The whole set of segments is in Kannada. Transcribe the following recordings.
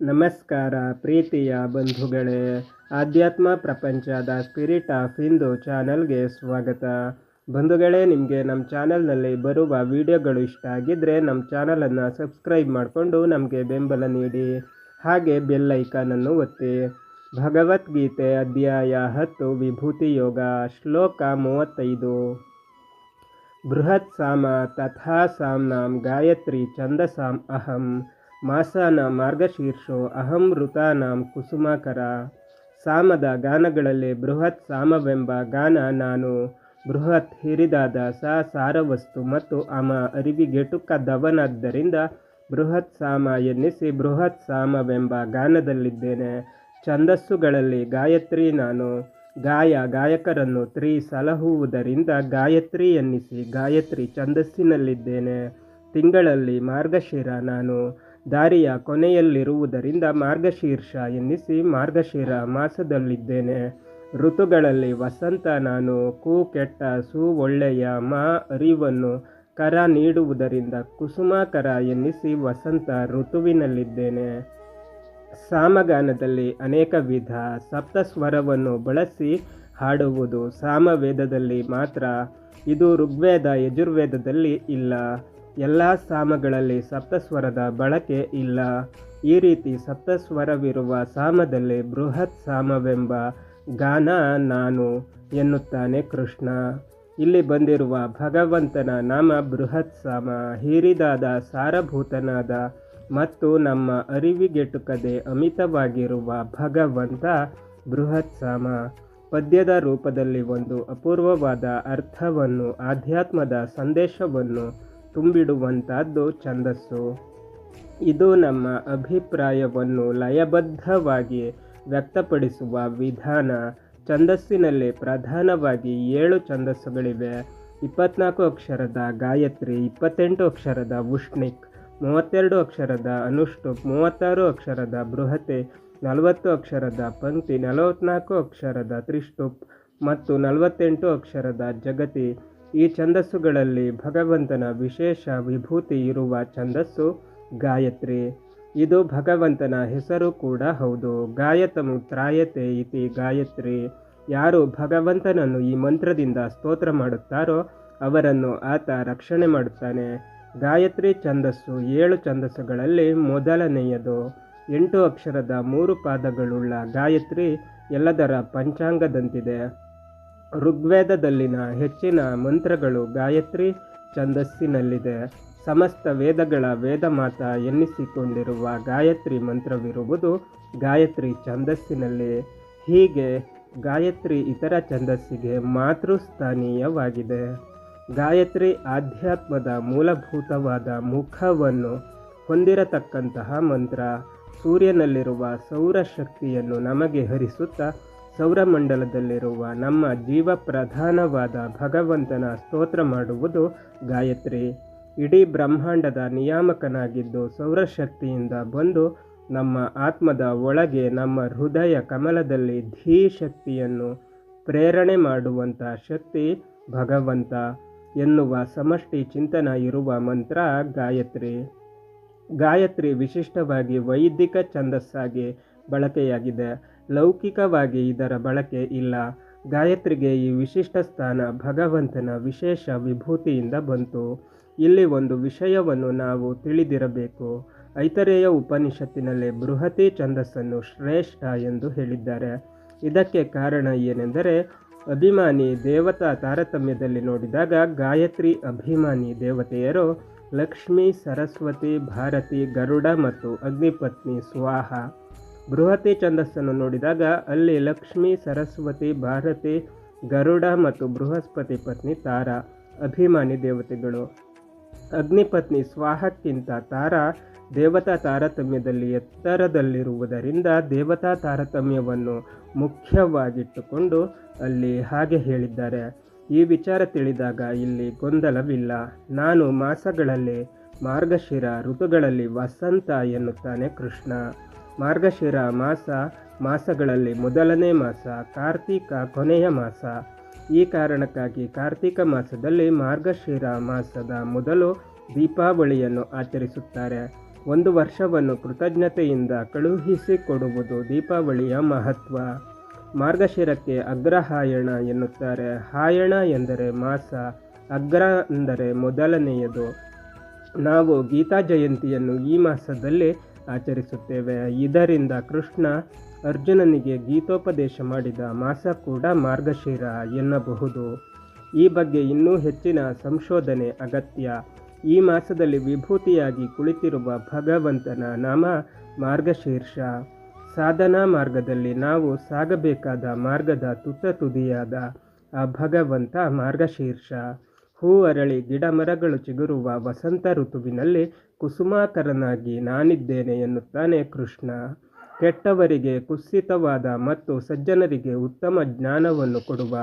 ನಮಸ್ಕಾರ ಪ್ರೀತಿಯ ಬಂಧುಗಳೇ, ಆಧ್ಯಾತ್ಮ ಪ್ರಪಂಚದ ಸ್ಪಿರಿಟ್ ಆಫ್ ಹಿಂದೂ ಚಾನಲ್ಗೆ ಸ್ವಾಗತ. ಬಂಧುಗಳೇ, ನಿಮಗೆ ನಮ್ಮ ಚಾನಲ್ನಲ್ಲಿ ಬರುವ ವಿಡಿಯೋಗಳು ಇಷ್ಟ ಆಗಿದ್ದರೆ ನಮ್ಮ ಚಾನಲನ್ನು ಸಬ್ಸ್ಕ್ರೈಬ್ ಮಾಡಿಕೊಂಡು ನಮಗೆ ಬೆಂಬಲ ನೀಡಿ. ಹಾಗೆ ಬೆಲ್ ಐಕಾನನ್ನು ಒತ್ತಿ. ಭಗವದ್ಗೀತೆ ಅಧ್ಯಾಯ ಹತ್ತು, ವಿಭೂತಿ ಯೋಗ, ಶ್ಲೋಕ ಮೂವತ್ತೈದು. ಬೃಹತ್ ಸಾಮ ತಥಾ ಸಾಮ್ನಾಂ ಗಾಯತ್ರಿ ಚಂದಸಾಂ ಅಹಂ. ಮಾಸಾನ ಮಾರ್ಗಶೀರ್ಷೋ ಅಹಂ ಋತಾನಾಂ ಕುಸುಮಾಕರ. ಸಾಮದ ಗಾನಗಳಲ್ಲಿ ಬೃಹತ್ ಸಾಮವೆಂಬ ಗಾನ ನಾನು. ಬೃಹತ್ ಹಿರಿದಾದ ಸ ಸಾರವಸ್ತು ಮತ್ತು ಅಮ ಅರಿವಿಗೆಟುಕದವನಾದ್ದರಿಂದ ಬೃಹತ್ ಸಾಮ ಎನ್ನಿಸಿ ಬೃಹತ್ ಸಾಮವೆಂಬ ಗಾನದಲ್ಲಿದ್ದೇನೆ. ಛಂದಸ್ಸುಗಳಲ್ಲಿ ಗಾಯತ್ರಿ ನಾನು. ಗಾಯ ಗಾಯಕರನ್ನು ತ್ರಿ ಸಲಹುವುದರಿಂದ ಗಾಯತ್ರಿ ಎನ್ನಿಸಿ ಗಾಯತ್ರಿ ಛಂದಸ್ಸಿನಲ್ಲಿದ್ದೇನೆ. ತಿಂಗಳಲ್ಲಿ ಮಾರ್ಗಶಿರ ನಾನು. ದಾರಿಯ ಕೊನೆಯಲ್ಲಿರುವುದರಿಂದ ಮಾರ್ಗಶೀರ್ಷ ಎನ್ನಿಸಿ ಮಾರ್ಗಶಿರ ಮಾಸದಲ್ಲಿದ್ದೇನೆ. ಋತುಗಳಲ್ಲಿ ವಸಂತ ನಾನು ಕೂ ಕೆಟ್ಟ ಸು ಒಳ್ಳೆಯ ಮಾ ಅರಿವನ್ನು ಕರ ನೀಡುವುದರಿಂದ ಕುಸುಮಾಕರ ಎನ್ನಿಸಿ ವಸಂತ ಋತುವಿನಲ್ಲಿದ್ದೇನೆ. ಸಾಮಗಾನದಲ್ಲಿ ಅನೇಕ ವಿಧ ಸಪ್ತಸ್ವರವನ್ನು ಬಳಸಿ ಹಾಡುವುದು ಸಾಮವೇದದಲ್ಲಿ ಮಾತ್ರ. ಇದು ಋಗ್ವೇದ ಯಜುರ್ವೇದದಲ್ಲಿ ಇಲ್ಲ. ಎಲ್ಲ ಸಾಮಗಳಲ್ಲಿ ಸಪ್ತಸ್ವರದ ಬಳಕೆ ಇಲ್ಲ. ಈ ರೀತಿ ಸಪ್ತಸ್ವರವಿರುವ ಸಾಮದಲ್ಲಿ ಬೃಹತ್ ಸಾಮವೆಂಬ ಗಾನ ನಾನು ಎನ್ನುತ್ತಾನೆ ಕೃಷ್ಣ. ಇಲ್ಲಿ ಬಂದಿರುವ ಭಗವಂತನ ನಾಮ ಬೃಹತ್ ಸಾಮ. ಹಿರಿದಾದ ಸಾರಭೂತನಾದ ಮತ್ತು ನಮ್ಮ ಅರಿವಿಗೆಟುಕದೆ ಅಮಿತವಾಗಿರುವ ಭಗವಂತ ಬೃಹತ್ ಸಾಮ. ಪದ್ಯದ ರೂಪದಲ್ಲಿ ಒಂದು ಅಪೂರ್ವವಾದ ಅರ್ಥವನ್ನು, ಆಧ್ಯಾತ್ಮದ ಸಂದೇಶವನ್ನು ತುಂಬಿಡುವಂಥದ್ದು ಛಂದಸ್ಸು. ಇದು ನಮ್ಮ ಅಭಿಪ್ರಾಯವನ್ನು ಲಯಬದ್ಧವಾಗಿ ವ್ಯಕ್ತಪಡಿಸುವ ವಿಧಾನ. ಛಂದಸ್ಸಿನಲ್ಲಿ ಪ್ರಧಾನವಾಗಿ ಏಳು ಛಂದಸ್ಸುಗಳಿವೆ. ಇಪ್ಪತ್ನಾಲ್ಕು ಅಕ್ಷರದ ಗಾಯತ್ರಿ, ಇಪ್ಪತ್ತೆಂಟು ಅಕ್ಷರದ ಉಷ್ಣಿಕ್, ಮೂವತ್ತೆರಡು ಅಕ್ಷರದ ಅನುಷ್ಠುಪ್, ಮೂವತ್ತಾರು ಅಕ್ಷರದ ಬೃಹತೆ, ನಲವತ್ತು ಅಕ್ಷರದ ಪಂಕ್ತಿ, ನಲವತ್ನಾಲ್ಕು ಅಕ್ಷರದ ತ್ರಿಷ್ಟುಪ್ ಮತ್ತು ನಲವತ್ತೆಂಟು ಅಕ್ಷರದ ಜಗತಿ. ಈ ಛಂದಸ್ಸುಗಳಲ್ಲಿ ಭಗವಂತನ ವಿಶೇಷ ವಿಭೂತಿ ಇರುವ ಛಂದಸ್ಸು ಗಾಯತ್ರಿ. ಇದು ಭಗವಂತನ ಹೆಸರು ಕೂಡ ಹೌದು. ಗಾಯತಮು ತ್ರಾಯತೆ ಇತಿ ಗಾಯತ್ರಿ. ಯಾರು ಭಗವಂತನನ್ನು ಈ ಮಂತ್ರದಿಂದ ಸ್ತೋತ್ರ ಮಾಡುತ್ತಾರೋ ಅವರನ್ನು ಆತ ರಕ್ಷಣೆ ಮಾಡುತ್ತಾನೆ. ಗಾಯತ್ರಿ ಛಂದಸ್ಸು ಏಳು ಛಂದಸ್ಸುಗಳಲ್ಲಿ ಮೊದಲನೆಯದು. ಎಂಟು ಅಕ್ಷರದ ಮೂರು ಪಾದಗಳುಳ್ಳ ಗಾಯತ್ರಿ ಎಲ್ಲದರ ಪಂಚಾಂಗದಂತಿದೆ. ಋಗ್ವೇದದಲ್ಲಿನ ಹೆಚ್ಚಿನ ಮಂತ್ರಗಳು ಗಾಯತ್ರಿ ಛಂದಸ್ಸಿನಲ್ಲಿದೆ. ಸಮಸ್ತ ವೇದಗಳ ವೇದಮಾತ ಎನ್ನಿಸಿಕೊಂಡಿರುವ ಗಾಯತ್ರಿ ಮಂತ್ರವಿರುವುದು ಗಾಯತ್ರಿ ಛಂದಸ್ಸಿನಲ್ಲಿ. ಹೀಗೆ ಗಾಯತ್ರಿ ಇತರ ಛಂದಸ್ಸಿಗೆ ಮಾತೃಸ್ಥಾನೀಯವಾಗಿದೆ. ಗಾಯತ್ರಿ ಆಧ್ಯಾತ್ಮದ ಮೂಲಭೂತವಾದ ಮುಖವನ್ನು ಹೊಂದಿರತಕ್ಕಂತಹ ಮಂತ್ರ ಸೂರ್ಯನಲ್ಲಿರುವ ಸೌರಶಕ್ತಿಯನ್ನು ನಮಗೆ ಹರಿಸುತ್ತಾ ಸೌರಮಂಡಲದಲ್ಲಿರುವ ನಮ್ಮ ಜೀವ ಪ್ರಧಾನವಾದ ಭಗವಂತನ ಸ್ತೋತ್ರ ಮಾಡುವುದು ಗಾಯತ್ರಿ. ಇಡೀ ಬ್ರಹ್ಮಾಂಡದ ನಿಯಾಮಕನಾಗಿದ್ದು ಸೌರಶಕ್ತಿಯಿಂದ ಬಂದು ನಮ್ಮ ಆತ್ಮದ ಒಳಗೆ ನಮ್ಮ ಹೃದಯ ಕಮಲದಲ್ಲಿ ಧೀ ಶಕ್ತಿಯನ್ನು ಪ್ರೇರಣೆ ಮಾಡುವಂಥ ಶಕ್ತಿ ಭಗವಂತ ಎನ್ನುವ ಸಮಷ್ಟಿ ಚಿಂತನ ಇರುವ ಮಂತ್ರ ಗಾಯತ್ರಿ. ಗಾಯತ್ರಿ ವಿಶಿಷ್ಟವಾಗಿ ವೈದಿಕ ಛಂದಸ್ಸಾಗಿ ಬಳಕೆಯಾಗಿದೆ. ಲೌಕಿಕವಾಗಿ ಇದರ ಬಳಕೆ ಇಲ್ಲ. ಗಾಯತ್ರಿಗೆ ಈ ವಿಶಿಷ್ಟ ಸ್ಥಾನ ಭಗವಂತನ ವಿಶೇಷ ವಿಭೂತಿಯಿಂದ ಬಂತು. ಇಲ್ಲಿ ಒಂದು ವಿಷಯವನ್ನು ನಾವು ತಿಳಿದಿರಬೇಕು. ಐತರೇಯ ಉಪನಿಷತ್ತಿನಲ್ಲಿ ಬೃಹತಿ ಛಂದಸ್ಸನ್ನು ಶ್ರೇಷ್ಠ ಎಂದು ಹೇಳಿದ್ದಾರೆ. ಇದಕ್ಕೆ ಕಾರಣ ಏನೆಂದರೆ, ಅಭಿಮಾನಿ ದೇವತಾ ತಾರತಮ್ಯದಲ್ಲಿ ನೋಡಿದಾಗ ಗಾಯತ್ರಿ ಅಭಿಮಾನಿ ದೇವತೆಯರು ಲಕ್ಷ್ಮಿ, ಸರಸ್ವತಿ, ಭಾರತಿ, ಗರುಡ ಮತ್ತು ಅಗ್ನಿಪತ್ನಿ ಸ್ವಾಹ. ಬೃಹತಿ ಛಂದಸ್ಸನ್ನು ನೋಡಿದಾಗ ಅಲ್ಲಿ ಲಕ್ಷ್ಮಿ, ಸರಸ್ವತಿ, ಭಾರತಿ, ಗರುಡ ಮತ್ತು ಬೃಹಸ್ಪತಿ ಪತ್ನಿ ತಾರ, ಅಭಿಮಾನಿ ದೇವತೆಗಳು. ಅಗ್ನಿಪತ್ನಿ ಸ್ವಾಹಕ್ಕಿಂತ ತಾರ ದೇವತಾ ತಾರತಮ್ಯದಲ್ಲಿ ಎತ್ತರದಲ್ಲಿರುವುದರಿಂದ ದೇವತಾ ತಾರತಮ್ಯವನ್ನು ಮುಖ್ಯವಾಗಿಟ್ಟುಕೊಂಡು ಅಲ್ಲಿ ಹಾಗೆ ಹೇಳಿದ್ದಾರೆ. ಈ ವಿಚಾರ ತಿಳಿದಾಗ ಇಲ್ಲಿ ಗೊಂದಲವಿಲ್ಲ. ನಾನು ಮಾಸಗಳಲ್ಲಿ ಮಾರ್ಗಶಿರ ಋತುಗಳಲ್ಲಿ ವಸಂತ ಎನ್ನುತ್ತಾನೆ ಕೃಷ್ಣ. ಮಾರ್ಗಶಿರ ಮಾಸ ಮಾಸಗಳಲ್ಲಿ ಮೊದಲನೇ ಮಾಸ, ಕಾರ್ತೀಕ ಕೊನೆಯ ಮಾಸ. ಈ ಕಾರಣಕ್ಕಾಗಿ ಕಾರ್ತಿಕ ಮಾಸದಲ್ಲಿ ಮಾರ್ಗಶಿರ ಮಾಸದ ಮೊದಲು ದೀಪಾವಳಿಯನ್ನು ಆಚರಿಸುತ್ತಾರೆ. ಒಂದು ವರ್ಷವನ್ನು ಕೃತಜ್ಞತೆಯಿಂದ ಕಳುಹಿಸಿಕೊಡುವುದು ದೀಪಾವಳಿಯ ಮಹತ್ವ. ಮಾರ್ಗಶಿರಕ್ಕೆ ಅಗ್ರಹಾಯಣ ಎನ್ನುತ್ತಾರೆ. ಹಾಯಣ ಎಂದರೆ ಮಾಸ, ಅಗ್ರ ಅಂದರೆ ಮೊದಲನೆಯದು. ನಾವು ಗೀತಾ ಜಯಂತಿಯನ್ನು ಈ ಮಾಸದಲ್ಲಿ ಆಚರಿಸುತ್ತೇವೆ. ಇದರಿಂದ ಕೃಷ್ಣ ಅರ್ಜುನನಿಗೆ ಗೀತೋಪದೇಶ ಮಾಡಿದ ಮಾಸ ಕೂಡ ಮಾರ್ಗಶಿರ ಎನ್ನಬಹುದು. ಈ ಬಗ್ಗೆ ಇನ್ನೂ ಹೆಚ್ಚಿನ ಸಂಶೋಧನೆ ಅಗತ್ಯ. ಈ ಮಾಸದಲ್ಲಿ ವಿಭೂತಿಯಾಗಿ ಕುಳಿತಿರುವ ಭಗವಂತನ ನಾಮ ಮಾರ್ಗಶೀರ್ಷ. ಸಾಧನಾ ಮಾರ್ಗದಲ್ಲಿ ನಾವು ಸಾಗಬೇಕಾದ ಮಾರ್ಗದ ತುತ್ತ ತುದಿಯಾದ ಆ ಭಗವಂತ ಮಾರ್ಗಶೀರ್ಷ. ಹೂ ಅರಳಿ ಗಿಡಮರಗಳು ಚಿಗುರುವ ವಸಂತ ಋತುವಿನಲ್ಲಿ ಕುಸುಮಾಕರನಾಗಿ ನಾನಿದ್ದೇನೆ ಎನ್ನುತ್ತಾನೆ ಕೃಷ್ಣ. ಕೆಟ್ಟವರಿಗೆ ಕುಸಿತವಾದ ಮತ್ತು ಸಜ್ಜನರಿಗೆ ಉತ್ತಮ ಜ್ಞಾನವನ್ನು ಕೊಡುವ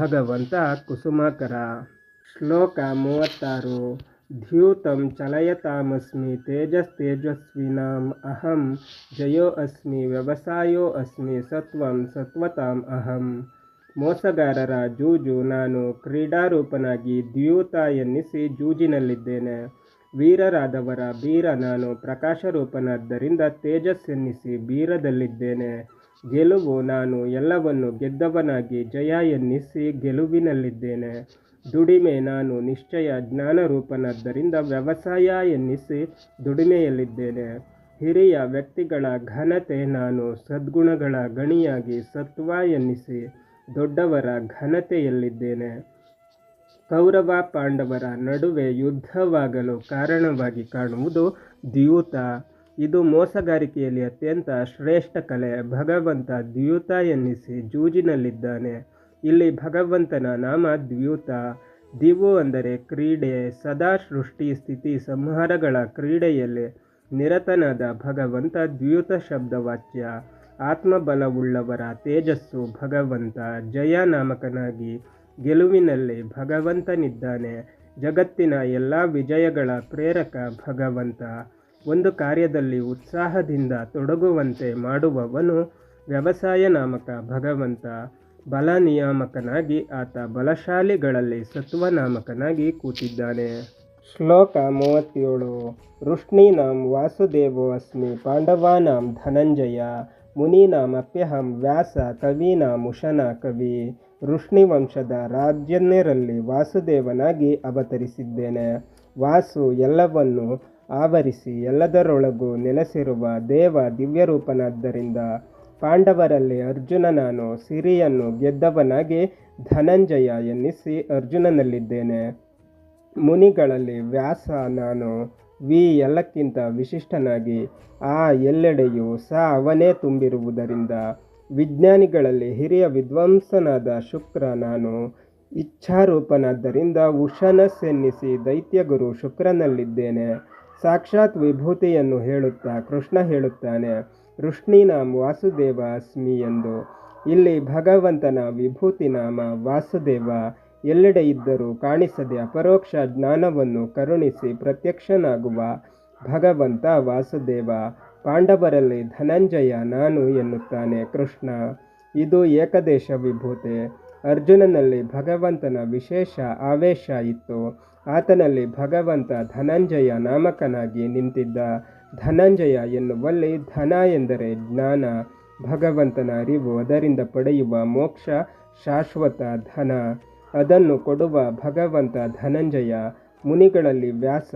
ಭಗವಂತ ಕುಸುಮಾಕರ. ಶ್ಲೋಕ ಮೂವತ್ತಾರು. ದ್ಯೂತಂ ಚಲಯತಾಮಸ್ಮಿ ತೇಜಸ್ತೇಜಸ್ವಿನಾಂ ಅಹಂ ಜಯೋ ಅಸ್ಮಿ ವ್ಯವಸಾಯೋ ಅಸ್ಮಿ ಸತ್ವಂ ಸತ್ವತಾಂ ಅಹಂ. ಮೋಸಗಾರರ ಜೂಜು ನಾನು ಕ್ರೀಡಾರೂಪನಾಗಿ ದ್ಯೂತ ಎನ್ನಿಸಿ ಜೂಜಿನಲ್ಲಿದ್ದೇನೆ. ವೀರರಾದವರ ಬೀರ ನಾನು ಪ್ರಕಾಶರೂಪನಾದ್ದರಿಂದ ತೇಜಸ್ಸೆನ್ನಿಸಿ ಬೀರದಲ್ಲಿದ್ದೇನೆ. ಗೆಲುವು ನಾನು ಎಲ್ಲವನ್ನು ಗೆದ್ದವನಾಗಿ ಜಯ ಎನ್ನಿಸಿ ಗೆಲುವಿನಲ್ಲಿದ್ದೇನೆ. ದುಡಿಮೆ ನಾನು ನಿಶ್ಚಯ ಜ್ಞಾನರೂಪನಾದ್ದರಿಂದ ವ್ಯವಸಾಯ ಎನ್ನಿಸಿ ದುಡಿಮೆಯಲ್ಲಿದ್ದೇನೆ. ಹಿರಿಯ ವ್ಯಕ್ತಿಗಳ ಘನತೆ ನಾನು ಸದ್ಗುಣಗಳ ಗಣಿಯಾಗಿ ಸತ್ವ ಎನ್ನಿಸಿ ದೊಡ್ಡವರ ಘನತೆಯಲ್ಲಿದ್ದೇನೆ. ಕೌರವ ಪಾಂಡವರ ನಡುವೆ ಯುದ್ಧವಾಗಲು ಕಾರಣವಾಗಿ ಕಾಣುವುದು ದ್ಯೂತ. ಇದು ಮೋಸಗಾರಿಕೆಯಲ್ಲಿ ಅತ್ಯಂತ ಶ್ರೇಷ್ಠ ಕಲೆ. ಭಗವಂತ ದ್ಯೂತ ಎನ್ನಿಸಿ ಜೂಜಿನಲ್ಲಿದ್ದಾನೆ. ಇಲ್ಲಿ ಭಗವಂತನ ನಾಮ ದ್ಯೂತ. ದಿವು ಅಂದರೆ ಕ್ರೀಡೆ. ಸದಾ ಸೃಷ್ಟಿ ಸ್ಥಿತಿ ಸಂಹಾರಗಳ ಕ್ರೀಡೆಯಲ್ಲಿ ನಿರತನಾದ ಭಗವಂತ ದ್ಯೂತ ಶಬ್ದವಾಚ್ಯ. ಆತ್ಮಬಲವುಳ್ಳವರ ತೇಜಸ್ಸು ಭಗವಂತ ಜಯ ನಾಮಕನಾಗಿ ಗೆಲುವಿನಲ್ಲಿ ಭಗವಂತನಿದ್ದಾನೆ. ಜಗತ್ತಿನ ಎಲ್ಲ ವಿಜಯಗಳ ಪ್ರೇರಕ ಭಗವಂತ. ಒಂದು ಕಾರ್ಯದಲ್ಲಿ ಉತ್ಸಾಹದಿಂದ ತೊಡಗುವಂತೆ ಮಾಡುವವನು ವ್ಯವಸಾಯ ನಾಮಕ ಭಗವಂತ. ಬಲ ನಿಯಾಮಕನಾಗಿ ಆತ ಬಲಶಾಲಿಗಳಲ್ಲಿ ಸತ್ವನಾಮಕನಾಗಿ ಕೂತಿದ್ದಾನೆ. ಶ್ಲೋಕ ಮೂವತ್ತೇಳು. ರುಷ್ಣೀನಾಂ ವಾಸುದೇವೋ ಅಸ್ಮಿ ಪಾಂಡವಾನಾಂ ಧನಂಜಯ. ಮುನೀನಾಮಪ್ಯಹಂ ವ್ಯಾಸ ಕವಿನಾ ಮುಷನ ಕವಿ ವಂಶದ ರಾಜ್ಯನ್ಯರಲ್ಲಿ ವಾಸುದೇವನಾಗಿ ಅವತರಿಸಿದ್ದೇನೆ. ವಾಸು ಎಲ್ಲವನ್ನು ಆವರಿಸಿ ಎಲ್ಲದರೊಳಗೂ ನೆಲೆಸಿರುವ ದೇವ ದಿವ್ಯರೂಪನಾದ್ದರಿಂದ ಪಾಂಡವರಲ್ಲಿ ಅರ್ಜುನ ನಾನು ಸಿರಿಯನ್ನು ಗೆದ್ದವನಾಗಿ ಧನಂಜಯ ಎನ್ನಿಸಿ ಅರ್ಜುನನಲ್ಲಿದ್ದೇನೆ. ಮುನಿಗಳಲ್ಲಿ ವ್ಯಾಸ ನಾನು ವಿ ಎಲ್ಲಕ್ಕಿಂತ ವಿಶಿಷ್ಟನಾಗಿ ಆ ಎಲ್ಲೆಡೆಯೂ ಸ ಅವನೇ ತುಂಬಿರುವುದರಿಂದ ವಿಜ್ಞಾನಿಗಳಲ್ಲಿ ಹಿರಿಯ ವಿದ್ವಾಂಸನಾದ ಶುಕ್ರ ನಾನು ಇಚ್ಛಾರೂಪನಾದ್ದರಿಂದ ಉಷನಸ್ಸೆನ್ನಿಸಿ ದೈತ್ಯಗುರು ಶುಕ್ರನಲ್ಲಿದ್ದೇನೆ. ಸಾಕ್ಷಾತ್ ವಿಭೂತಿಯನ್ನು ಹೇಳುತ್ತಾ ಕೃಷ್ಣ ಹೇಳುತ್ತಾನೆ ನಾಮ ವಾಸುದೇವ ಅಸ್ಮಿ ಎಂದು. ಇಲ್ಲಿ ಭಗವಂತನ ವಿಭೂತಿ ನಾಮ ವಾಸುದೇವ. ಎಲ್ಲೆಡೆ ಇದ್ದರೂ ಕಾಣಿಸದೆ ಅಪರೋಕ್ಷ ಜ್ಞಾನವನ್ನು ಕರುಣಿಸಿ ಪ್ರತ್ಯಕ್ಷನಾಗುವ ಭಗವಂತ ವಾಸುದೇವ. ಪಾಂಡವರಲ್ಲಿ ಧನಂಜಯ ನಾನು ಎನ್ನುತ್ತಾನೆ ಕೃಷ್ಣ. ಇದು ಏಕದೇಶ ವಿಭೂತೆ. ಅರ್ಜುನನಲ್ಲಿ ಭಗವಂತನ ವಿಶೇಷ ಆವೇಶ ಇತ್ತು. ಆತನಲ್ಲಿ ಭಗವಂತ ಧನಂಜಯ ನಾಮಕನಾಗಿ ನಿಂತಿದ್ದ. ಧನಂಜಯ ಎನ್ನುವಲ್ಲಿ ಧನ ಎಂದರೆ ಜ್ಞಾನ. ಭಗವಂತನ ಅರಿವು ಅದರಿಂದ ಪಡೆಯುವ ಮೋಕ್ಷ ಶಾಶ್ವತ ಧನ. ಅದನ್ನು ಕೊಡುವ ಭಗವಂತ ಧನಂಜಯ ಮುನಿಗಳಲ್ಲಿ ವ್ಯಾಸ.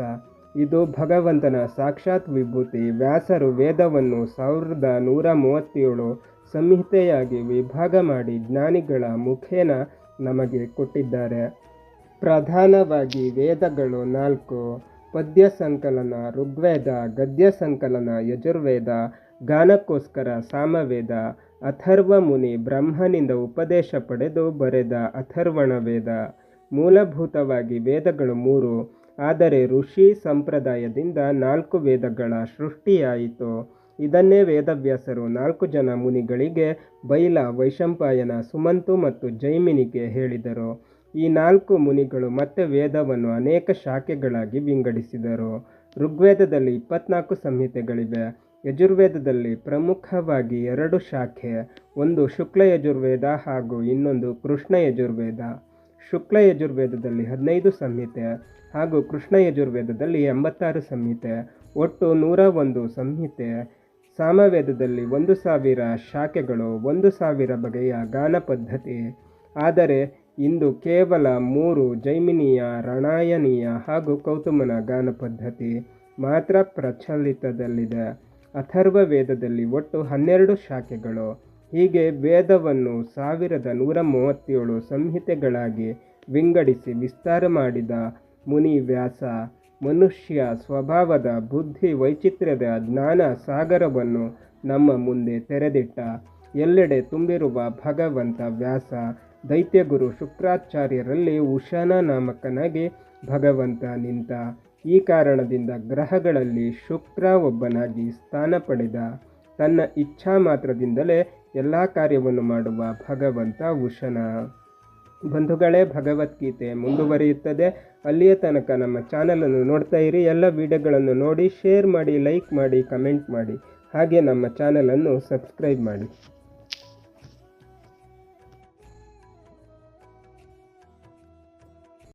ಇದು ಭಗವಂತನ ಸಾಕ್ಷಾತ್ ವಿಭೂತಿ. ವ್ಯಾಸರು ವೇದವನ್ನು ಸಾವಿರದ ನೂರ ಮೂವತ್ತೇಳು ಸಂಹಿತೆಯಾಗಿ ವಿಭಾಗ ಮಾಡಿ ಜ್ಞಾನಿಗಳ ಮುಖೇನ ನಮಗೆ ಕೊಟ್ಟಿದ್ದಾರೆ. ಪ್ರಧಾನವಾಗಿ ವೇದಗಳು ನಾಲ್ಕು. ಪದ್ಯ ಸಂಕಲನ, ಋಗ್ವೇದ, ಗದ್ಯ ಸಂಕಲನ, ಯಜುರ್ವೇದ, ಗಾನಕ್ಕೋಸ್ಕರ ಸಾಮವೇದ ಅಥರ್ವ ಮುನಿ ಬ್ರಹ್ಮನಿಂದ ಉಪದೇಶ ಪಡೆದು ಬರೆದ ಅಥರ್ವಣ ವೇದ. ಮೂಲಭೂತವಾಗಿ ವೇದಗಳು ಮೂರು. ಆದರೆ ಋಷಿ ಸಂಪ್ರದಾಯದಿಂದ ನಾಲ್ಕು ವೇದಗಳ ಸೃಷ್ಟಿಯಾಯಿತು. ಇದನ್ನೇ ವೇದವ್ಯಾಸರು ನಾಲ್ಕು ಜನ ಮುನಿಗಳಿಗೆ ಬೈಲ, ವೈಶಂಪಾಯನ, ಸುಮಂತು ಮತ್ತು ಜೈಮಿನಿಗೆ ಹೇಳಿದರು. ಈ ನಾಲ್ಕು ಮುನಿಗಳು ಮತ್ತೆ ವೇದವನ್ನು ಅನೇಕ ಶಾಖೆಗಳಾಗಿ ವಿಂಗಡಿಸಿದರು. ಋಗ್ವೇದದಲ್ಲಿ ಇಪ್ಪತ್ನಾಲ್ಕು ಸಂಹಿತೆಗಳಿವೆ. ಯಜುರ್ವೇದದಲ್ಲಿ ಪ್ರಮುಖವಾಗಿ ಎರಡು ಶಾಖೆ, ಒಂದು ಶುಕ್ಲ ಯಜುರ್ವೇದ ಹಾಗೂ ಇನ್ನೊಂದು ಕೃಷ್ಣ ಯಜುರ್ವೇದ. ಶುಕ್ಲ ಯಜುರ್ವೇದದಲ್ಲಿ ಹದಿನೈದು ಸಂಹಿತೆ ಹಾಗೂ ಕೃಷ್ಣ ಯಜುರ್ವೇದದಲ್ಲಿ ಎಂಬತ್ತಾರು ಸಂಹಿತೆ. ಒಟ್ಟು ನೂರ ಒಂದು ಸಂಹಿತೆ. ಸಾಮವೇದದಲ್ಲಿ ಒಂದು ಸಾವಿರ ಶಾಖೆಗಳು, ಒಂದು ಸಾವಿರ ಬಗೆಯ ಗಾನ ಪದ್ಧತಿ. ಆದರೆ ಇಂದು ಕೇವಲ ಮೂರು ಜೈಮಿನಿಯ, ರಣಾಯನೀಯ ಹಾಗೂ ಕೌತುಮನ ಗಾನ ಪದ್ಧತಿ ಮಾತ್ರ ಪ್ರಚಲಿತದಲ್ಲಿದೆ. ಅಥರ್ವ ವೇದದಲ್ಲಿ ಒಟ್ಟು ಹನ್ನೆರಡು ಶಾಖೆಗಳು. ಹೀಗೆ ವೇದವನ್ನು ಸಾವಿರದ ನೂರ ಮೂವತ್ತೇಳು ಸಂಹಿತೆಗಳಾಗಿ ವಿಂಗಡಿಸಿ ವಿಸ್ತಾರ ಮಾಡಿದ ಮುನಿ ವ್ಯಾಸ ಮನುಷ್ಯ ಸ್ವಭಾವದ ಬುದ್ಧಿ ವೈಚಿತ್ರ್ಯದ ಜ್ಞಾನ ಸಾಗರವನ್ನು ನಮ್ಮ ಮುಂದೆ ತೆರೆದಿಟ್ಟ. ಎಲ್ಲೆಡೆ ತುಂಬಿರುವ ಭಗವಂತ ವ್ಯಾಸ, ದೈತ್ಯಗುರು ಶುಕ್ರಾಚಾರ್ಯರಲ್ಲಿ ಉಷಾನ ನಾಮಕನಾಗಿ ಭಗವಂತ ನಿಂತ. ಈ ಕಾರಣದಿಂದ ಗ್ರಹಗಳಲ್ಲಿ ಶುಕ್ರ ಒಬ್ಬನಾಗಿ ಸ್ಥಾನ ಪಡೆದ ತನ್ನ ಇಚ್ಛಾ ಮಾತ್ರದಿಂದಲೇ ಎಲ್ಲ ಕಾರ್ಯವನ್ನು ಮಾಡುವ ಭಗವಂತ ಉಷನ. ಬಂಧುಗಳೇ, ಭಗವದ್ಗೀತೆ ಮುಂದುವರಿಯುತ್ತದೆ. ಅಲ್ಲಿಯ ತನಕ ನಮ್ಮ ಚಾನಲನ್ನು ನೋಡ್ತಾ ಇರಿ. ಎಲ್ಲ ವಿಡಿಯೋಗಳನ್ನು ನೋಡಿ, ಶೇರ್ ಮಾಡಿ, ಲೈಕ್ ಮಾಡಿ, ಕಮೆಂಟ್ ಮಾಡಿ. ಹಾಗೆ ನಮ್ಮ ಚಾನಲನ್ನು ಸಬ್ಸ್ಕ್ರೈಬ್ ಮಾಡಿ.